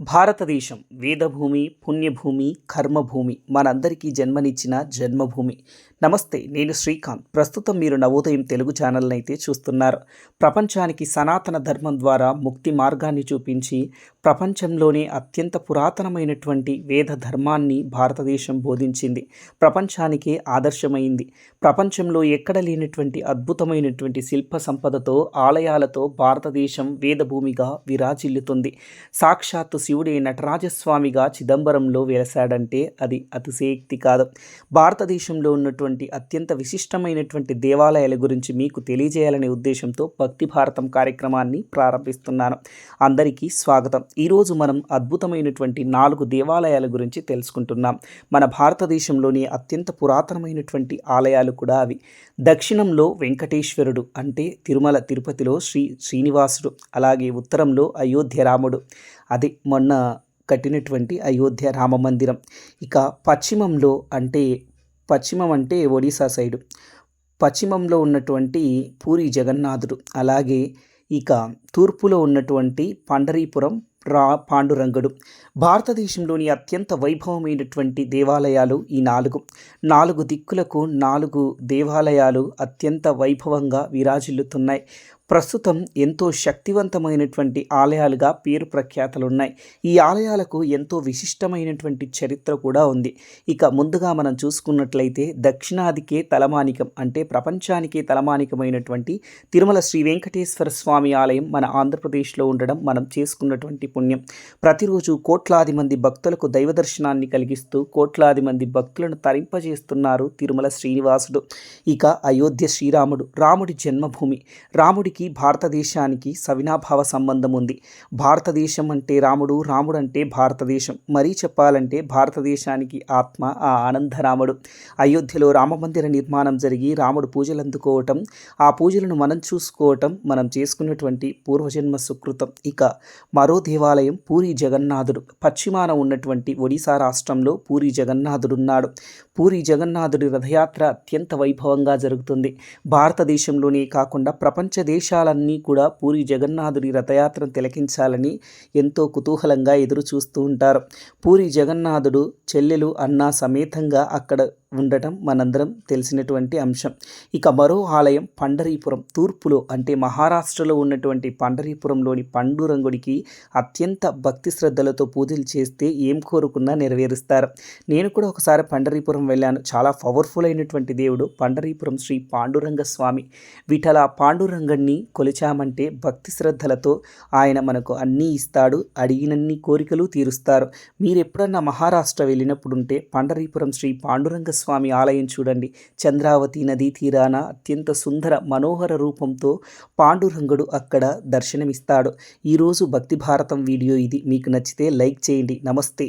భారతదేశం వేదభూమి పుణ్యభూమి కర్మభూమి మనందరికీ జన్మనిచ్చిన జన్మభూమి. నమస్తే నేను శ్రీకాంత్. ప్రస్తుతం మీరు నవోదయం తెలుగు ఛానల్ని అయితే చూస్తున్నారు. ప్రపంచానికి సనాతన ధర్మం ద్వారా ముక్తి మార్గాన్ని చూపించి ప్రపంచంలోనే అత్యంత పురాతనమైనటువంటి వేద ధర్మాన్ని భారతదేశం బోధించింది. ప్రపంచానికే ఆదర్శమైంది. ప్రపంచంలో ఎక్కడ లేనటువంటి అద్భుతమైనటువంటి శిల్ప సంపదతో ఆలయాలతో భారతదేశం వేదభూమిగా విరాజిల్లుతుంది. సాక్షాత్తు శివుడే నటరాజస్వామిగా చిదంబరంలో వెలసాడంటే అది అతిశయక్తి కాదు. భారతదేశంలో ఉన్నటువంటి అత్యంత విశిష్టమైనటువంటి దేవాలయాల గురించి మీకు తెలియజేయాలనే ఉద్దేశంతో భక్తి భారతం కార్యక్రమాన్ని ప్రారంభిస్తున్నాను. అందరికీ స్వాగతం. ఈరోజు మనం అద్భుతమైనటువంటి నాలుగు దేవాలయాల గురించి తెలుసుకుంటున్నాం. మన భారతదేశంలోని అత్యంత పురాతనమైనటువంటి ఆలయాలు కూడా అవి. దక్షిణంలో వెంకటేశ్వరుడు అంటే తిరుమల తిరుపతిలో శ్రీ శ్రీనివాసుడు అలాగే ఉత్తరంలో అయోధ్య రాముడు. అది మొన్న కట్టినటువంటి అయోధ్య రామ మందిరం. ఇక పశ్చిమంలో అంటే పశ్చిమం అంటే ఒడిశా సైడు. పశ్చిమంలో ఉన్నటువంటి పూరి జగన్నాథుడు. అలాగే ఇక తూర్పులో ఉన్నటువంటి పండరీపురం రా పాండురంగుడు. భారతదేశంలోని అత్యంత వైభవమైనటువంటి దేవాలయాలు ఈ నాలుగు. నాలుగు దిక్కులకు నాలుగు దేవాలయాలు అత్యంత వైభవంగా విరాజిల్లుతున్నాయి. ప్రస్తుతం ఎంతో శక్తివంతమైనటువంటి ఆలయాలుగా పేరు ప్రఖ్యాతలు ఉన్నాయి ఈ ఆలయాలకు ఎంతో విశిష్టమైనటువంటి చరిత్ర కూడా ఉంది. ఇక ముందుగా మనం చూసుకున్నట్లయితే దక్షిణాదికే తలమానికం అంటే ప్రపంచానికే తలమానికమైనటువంటి తిరుమల శ్రీ వెంకటేశ్వర స్వామి ఆలయం మన ఆంధ్రప్రదేశ్లో ఉండడం మనం చేసుకున్నటువంటి పుణ్యం. ప్రతిరోజు కోట్లాది మంది భక్తులకు దైవ దర్శనాన్ని కలిగిస్తూ కోట్లాది మంది భక్తులను తరింపజేస్తున్నారు తిరుమల శ్రీనివాసుడు. ఇక అయోధ్య శ్రీరాముడు రాముడి జన్మభూమి. రాముడికి భారతదేశానికి సవినాభావ సంబంధం ఉంది. భారతదేశం అంటే రాముడు రాముడు అంటే భారతదేశం. మరీ చెప్పాలంటే భారతదేశానికి ఆత్మ ఆ ఆనందరాముడు. అయోధ్యలో రామమందిర నిర్మాణం జరిగి రాముడు పూజలు అందుకోవటం ఆ పూజలను మనం చూసుకోవటం మనం చేసుకున్నటువంటి పూర్వజన్మ సుకృతం. ఇక మరో దేవ దేవాలయం పూరి జగన్నాథుడు. పశ్చిమాన ఉన్నటువంటి ఒడిశా రాష్ట్రంలో పూరి జగన్నాథుడున్నాడు. పూరి జగన్నాథుడి రథయాత్ర అత్యంత వైభవంగా జరుగుతుంది. భారతదేశంలోనే కాకుండా ప్రపంచ దేశాలన్నీ కూడా పూరి జగన్నాథుడి రథయాత్రను తిలకించాలని ఎంతో కుతూహలంగా ఎదురు చూస్తూ ఉంటారు. పూరి జగన్నాథుడు చెల్లెలు అన్న సమేతంగా అక్కడ ఉండటం మనందరం తెలిసినటువంటి అంశం. ఇక మరో ఆలయం పండరీపురం తూర్పులో అంటే మహారాష్ట్రలో ఉన్నటువంటి పండరీపురంలోని పండురంగుడికి అత్యంత భక్తి శ్రద్ధలతో పూజలు చేస్తే ఏం కోరుకున్నా నెరవేరుస్తారు. నేను కూడా ఒకసారి పండరీపురం వెళ్ళాను. చాలా పవర్ఫుల్ అయినటువంటి దేవుడు పండరీపురం శ్రీ పాండురంగ స్వామి వీటల పాండురంగణ్ణి కొలిచామంటే భక్తి శ్రద్ధలతో ఆయన మనకు అన్నీ ఇస్తాడు అడిగినన్ని కోరికలు తీరుస్తారు. మీరు ఎప్పుడన్నా మహారాష్ట్ర వెళ్ళినప్పుడు ఉంటే పండరీపురం శ్రీ పాండురంగ స్వామి ఆలయం చూడండి. చంద్రావతి నదీ తీరాన అత్యంత సుందర మనోహర రూపంతో పాండురంగుడు అక్కడ దర్శనమిస్తాడు. ఈరోజు భక్తి భారతం వీడియో ఇది. మీకు నచ్చితే లైక్ చేయండి. నమస్తే.